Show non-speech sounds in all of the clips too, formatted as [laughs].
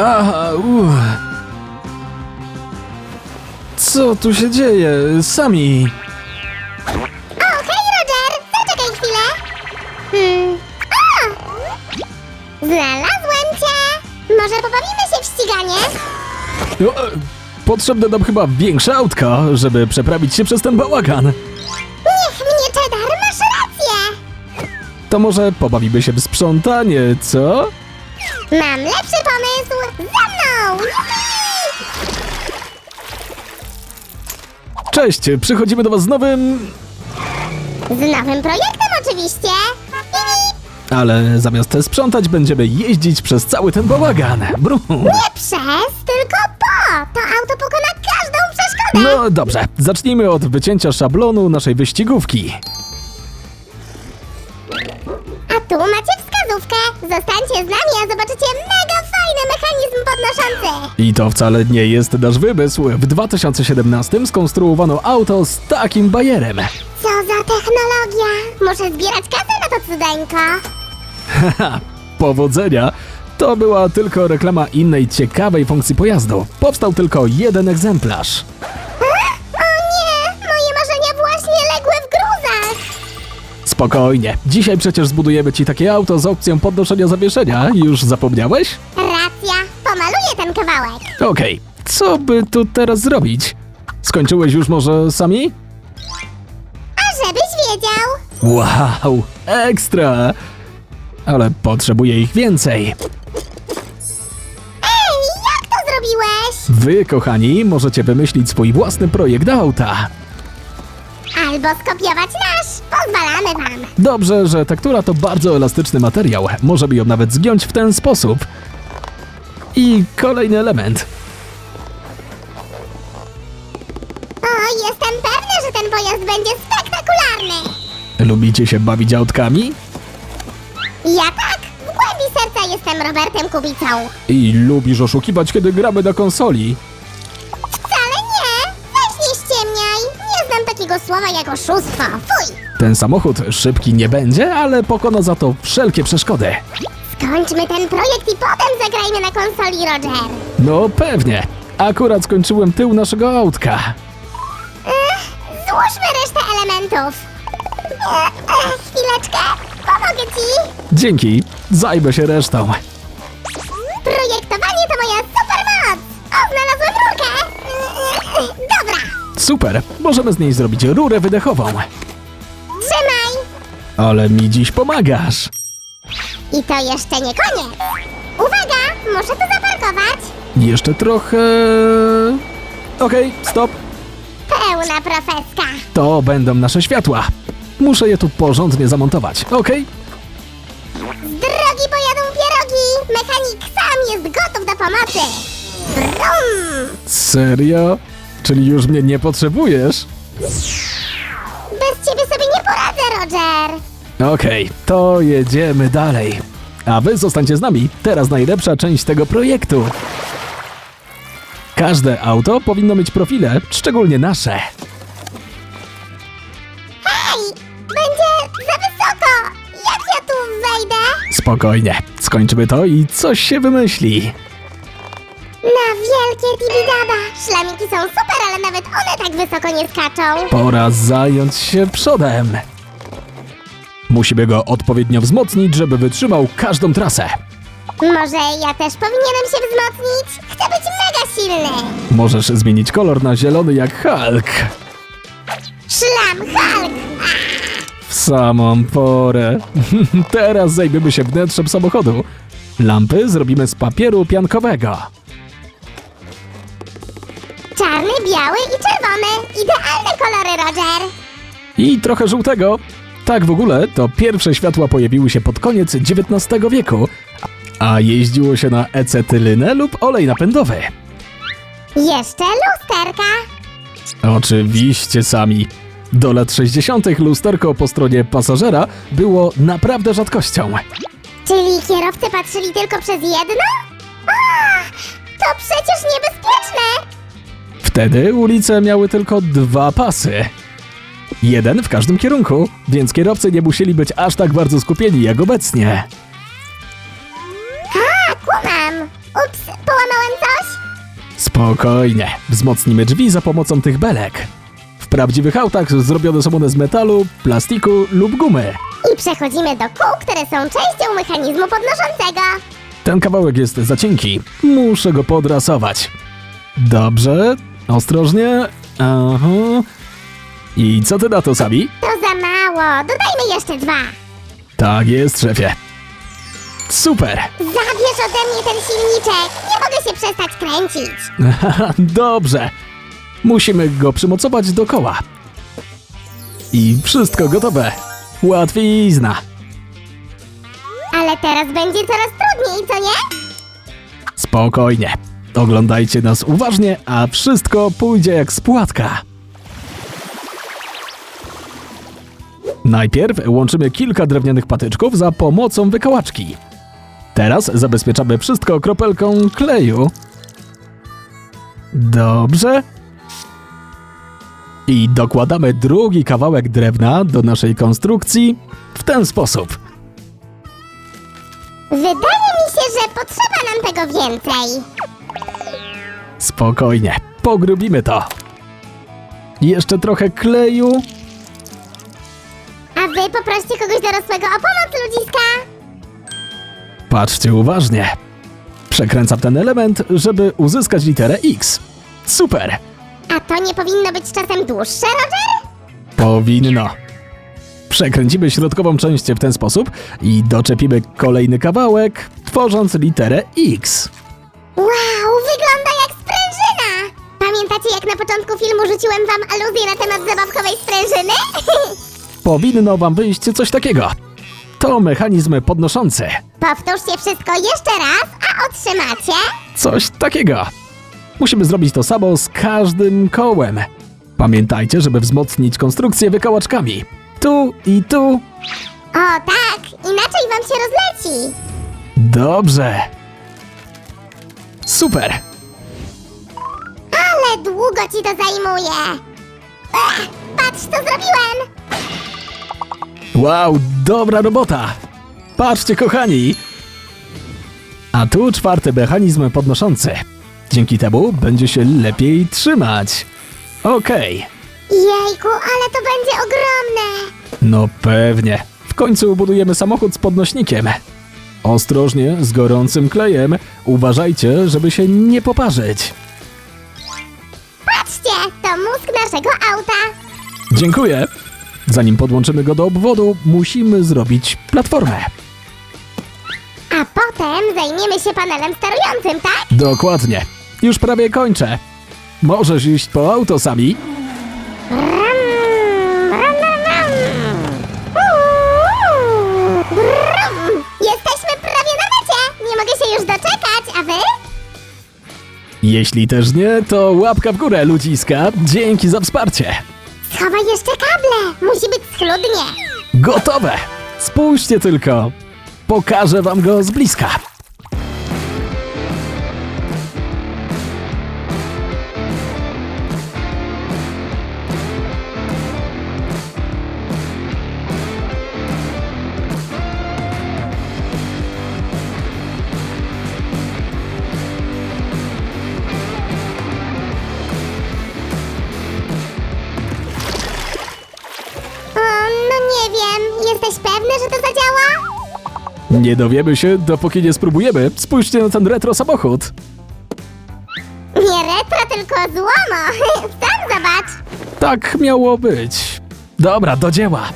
Aha, uff. Co tu się dzieje? Sami. O, hej Roger! Zaczekaj chwilę. Hmm. O! Znalazłem cię! Może pobawimy się w ściganie? E, Potrzebne nam chyba większe autka, żeby przeprawić się przez ten bałagan. Niech mnie Cheddar, masz rację! To może pobawimy się w sprzątanie, co? Mam lepszy pomysł! Za mną! Cześć, przychodzimy do was z nowym... Z nowym projektem oczywiście! Ale zamiast sprzątać będziemy jeździć przez cały ten bałagan. Brum. Nie przez, tylko po! To auto pokona każdą przeszkodę! No dobrze, zacznijmy od wycięcia szablonu naszej wyścigówki. Zostańcie z nami, a zobaczycie mega fajny mechanizm podnoszący! I to wcale nie jest nasz wymysł. W 2017 skonstruowano auto z takim bajerem. Co za technologia! Muszę zbierać kasę na to cudeńko! Ha, powodzenia! To była tylko reklama innej ciekawej funkcji pojazdu. Powstał tylko jeden egzemplarz. Spokojnie, dzisiaj przecież zbudujemy ci takie auto z opcją podnoszenia zawieszenia. Już zapomniałeś? Racja! Pomaluję ten kawałek! Okej, co by tu teraz zrobić? Skończyłeś już może sami? A żebyś wiedział! Wow, ekstra! Ale potrzebuję ich więcej. Ej, jak to zrobiłeś? Wy, kochani, możecie wymyślić swój własny projekt auta. Albo skopiować nasz! Pozwalamy wam! Dobrze, że tektura to bardzo elastyczny materiał. Możemy ją nawet zgiąć w ten sposób. I kolejny element. O, jestem pewna, że ten pojazd będzie spektakularny! Lubicie się bawić autkami? Ja tak! W głębi serca jestem Robertem Kubicą! I lubisz oszukiwać, kiedy gramy na konsoli? Słowa jak oszustwo! Fuj! Ten samochód szybki nie będzie, ale pokona za to wszelkie przeszkody. Skończmy ten projekt i potem zagrajmy na konsoli, Roger! No pewnie. Akurat skończyłem tył naszego autka. Ech, złóżmy resztę elementów! E, e, chwileczkę! Pomogę ci! Dzięki, zajmę się resztą. Projektowanie to moja Super, możemy z niej zrobić rurę wydechową. Trzymaj! Ale mi dziś pomagasz. I to jeszcze nie koniec! Uwaga! Muszę tu zaparkować! Jeszcze trochę... Okej, stop. Pełna profeska! To będą nasze światła. Muszę je tu porządnie zamontować, okej? Z drogi pojadą pierogi! Mechanik sam jest gotów do pomocy! Brum! Serio? Czyli już mnie nie potrzebujesz? Bez ciebie sobie nie poradzę, Roger! Okej, to jedziemy dalej. A wy zostańcie z nami. Teraz najlepsza część tego projektu. Każde auto powinno mieć profile, szczególnie nasze. Hej! Będzie za wysoko! Jak ja tu wejdę? Spokojnie, skończymy to i coś się wymyśli. Na wielkie tibidaba! Szlamiki są super, ale nawet one tak wysoko nie skaczą! Pora zająć się przodem. Musimy go odpowiednio wzmocnić, żeby wytrzymał każdą trasę. Może ja też powinienem się wzmocnić? Chcę być mega silny! Możesz zmienić kolor na zielony jak Hulk. Szlam Hulk! W samą porę. [laughs] Teraz zajmiemy się wnętrzem samochodu. Lampy zrobimy z papieru piankowego. Czarny, biały i czerwony! Idealne kolory, Roger! I trochę żółtego. Tak w ogóle, to pierwsze światła pojawiły się pod koniec XIX wieku, a jeździło się na ecetylynę lub olej napędowy. Jeszcze lusterka! Oczywiście sami. Do lat 60. lusterko po stronie pasażera było naprawdę rzadkością. Czyli kierowcy patrzyli tylko przez jedno? A, to przecież niebezpieczne! Wtedy ulice miały tylko dwa pasy. Jeden w każdym kierunku, więc kierowcy nie musieli być aż tak bardzo skupieni jak obecnie. A, kumam! Ups, połamałem coś? Spokojnie, wzmocnimy drzwi za pomocą tych belek. W prawdziwych autach zrobione są one z metalu, plastiku lub gumy. I przechodzimy do kół, które są częścią mechanizmu podnoszącego. Ten kawałek jest za cienki, muszę go podrasować. Dobrze, ostrożnie. Aha. I co ty na to, Sabi? To za mało, dodajmy jeszcze dwa. Tak jest, szefie. Super! Zabierz ode mnie ten silniczek, nie mogę się przestać kręcić. [laughs] Dobrze. Musimy go przymocować do koła. I wszystko gotowe. Łatwizna. Ale teraz będzie coraz trudniej, co nie? Spokojnie. Oglądajcie nas uważnie, a wszystko pójdzie jak z płatka. Najpierw łączymy kilka drewnianych patyczków za pomocą wykałaczki. Teraz zabezpieczamy wszystko kropelką kleju. Dobrze. I dokładamy drugi kawałek drewna do naszej konstrukcji w ten sposób. Wydaje mi się, że potrzeba nam tego więcej. Spokojnie, pogrubimy to. Jeszcze trochę kleju. A wy poproście kogoś dorosłego o pomoc, ludziska. Patrzcie uważnie. Przekręcam ten element, żeby uzyskać literę X. Super! A to nie powinno być czasem dłuższe, Roger? Powinno. Przekręcimy środkową część w ten sposób i doczepimy kolejny kawałek, tworząc literę X. Wow, wygląda jak! Pamiętacie, jak na początku filmu rzuciłem wam aluzję na temat zabawkowej sprężyny? [laughs] Powinno wam wyjść coś takiego. To mechanizm podnoszący. Powtórzcie wszystko jeszcze raz, a otrzymacie... Coś takiego. Musimy zrobić to samo z każdym kołem. Pamiętajcie, żeby wzmocnić konstrukcję wykałaczkami. Tu i tu. O tak, inaczej wam się rozleci. Dobrze. Super. Ale długo ci to zajmuje. Ech, patrz, co zrobiłem! Wow, dobra robota. Patrzcie, kochani. A tu czwarty mechanizm podnoszący. Dzięki temu będzie się lepiej trzymać. Okej. Jejku, ale to będzie ogromne! No pewnie. W końcu budujemy samochód z podnośnikiem. Ostrożnie, z gorącym klejem. Uważajcie, żeby się nie poparzyć. To mózg naszego auta. Dziękuję. Zanim podłączymy go do obwodu, musimy zrobić platformę. A potem zajmiemy się panelem sterującym, tak? Dokładnie. Już prawie kończę. Możesz iść po auto sami. Jeśli też nie, to łapka w górę, ludziska. Dzięki za wsparcie. Schowaj jeszcze kable! Musi być schludnie! Gotowe. Spójrzcie tylko. Pokażę wam go z bliska. Nie dowiemy się, dopóki nie spróbujemy. Spójrzcie na ten retro samochód. Nie retro, tylko złomo. [laughs] Sam zobacz. Tak miało być. Dobra, do dzieła.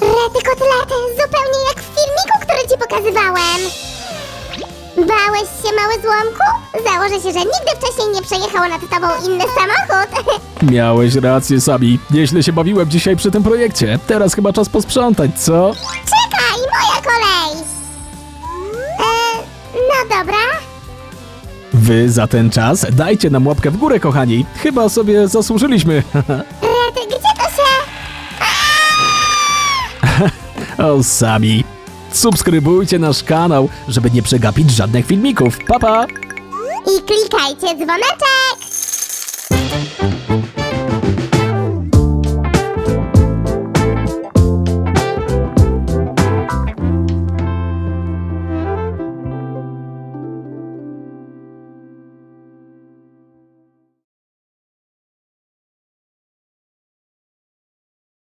Rety kotlety, zupełnie jak w filmiku, który ci pokazywałem. Bałeś się, mały złomku? Założę się, że nigdy wcześniej nie przejechał nad tobą inny samochód. [laughs] Miałeś rację, Sabi. Nieźle się bawiłem dzisiaj przy tym projekcie. Teraz chyba czas posprzątać, co? Czekaj, moja kolej. E, no dobra. Wy za ten czas dajcie nam łapkę w górę, kochani. Chyba sobie zasłużyliśmy. [laughs] Gdzie to się... o, Sabi. Subskrybujcie nasz kanał, żeby nie przegapić żadnych filmików. Pa, pa! I klikajcie dzwoneczek.